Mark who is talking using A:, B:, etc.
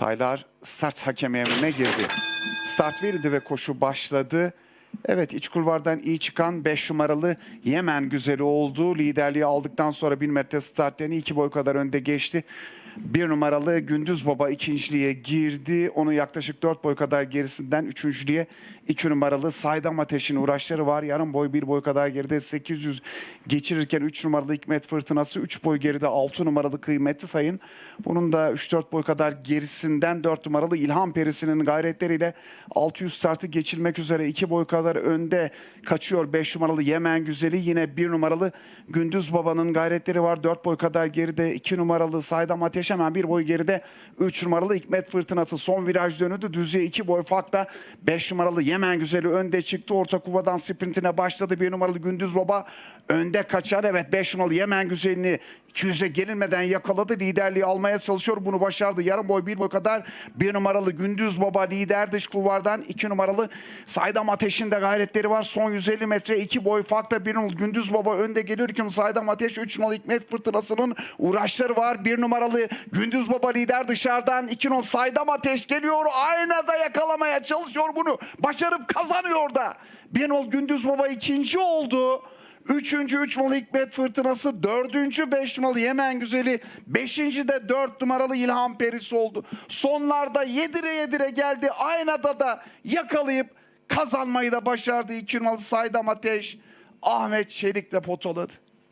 A: Taylar start hakemi emrine girdi. Start verildi ve koşu başladı. Evet iç kulvardan iyi çıkan 5 numaralı Yemen güzeli oldu. Liderliği aldıktan sonra 1000 metre startlarını 2 boy kadar önde geçti. Bir numaralı Gündüz Baba ikinciliğe girdi. Onun yaklaşık 4 boy kadar gerisinden üçüncülüğe 2 numaralı Saydam Ateş'in uğraşları var. Yarım boy 1 boy kadar geride 800 geçirirken 3 numaralı Hikmet Fırtınası 3 boy geride 6 numaralı Kıymetli Sayın. Bunun da 3-4 boy kadar gerisinden 4 numaralı İlham Perisi'nin gayretleriyle 600 startı geçilmek üzere 2 boy kadar önde kaçıyor 5 numaralı Yemen Güzeli. Yine 1 numaralı Gündüz Baba'nın gayretleri var. 4 boy kadar geride 2 numaralı Saydam Ateş hemen 1 boy geride 3 numaralı Hikmet Fırtınası son viraj dönüldü. Düzlüğe 2 boy farkla 5 numaralı Yemen Güzeli önde çıktı. Orta kuvadan sprintine başladı. 1 numaralı Gündüz Baba önde kaçar. Evet 5 numaralı Yemen Güzeli'ni 200'e gelinmeden yakaladı. Liderliği almaya çalışıyor. Bunu başardı. Yarım boy 1 boy kadar 1 numaralı Gündüz Baba lider dış kulvardan 2 numaralı Saydam Ateş'in de gayretleri var. Son 150 metre 2 boy farkla 1 numaralı Gündüz Baba önde geliyor. 2 numaralı Saydam Ateş 3 numaralı Hikmet Fırtınası'nın uğraşları var. 1 numaralı Gündüz Baba lider dışarıdan 2 numaralı Saydam Ateş geliyor. Aynada yakalamaya çalışıyor bunu. Başarıp kazanıyor da. 1 numaralı Gündüz Baba ikinci oldu. Üçüncü üç numaralı Hikmet Fırtınası, dördüncü beş numaralı Yemen Güzeli, beşinci de dört numaralı İlham Perisi oldu. Sonlarda yedire yedire geldi. Aynada da yakalayıp kazanmayı da başardı. İki numaralı Saydam Ateş, Ahmet Çelik de potaladı.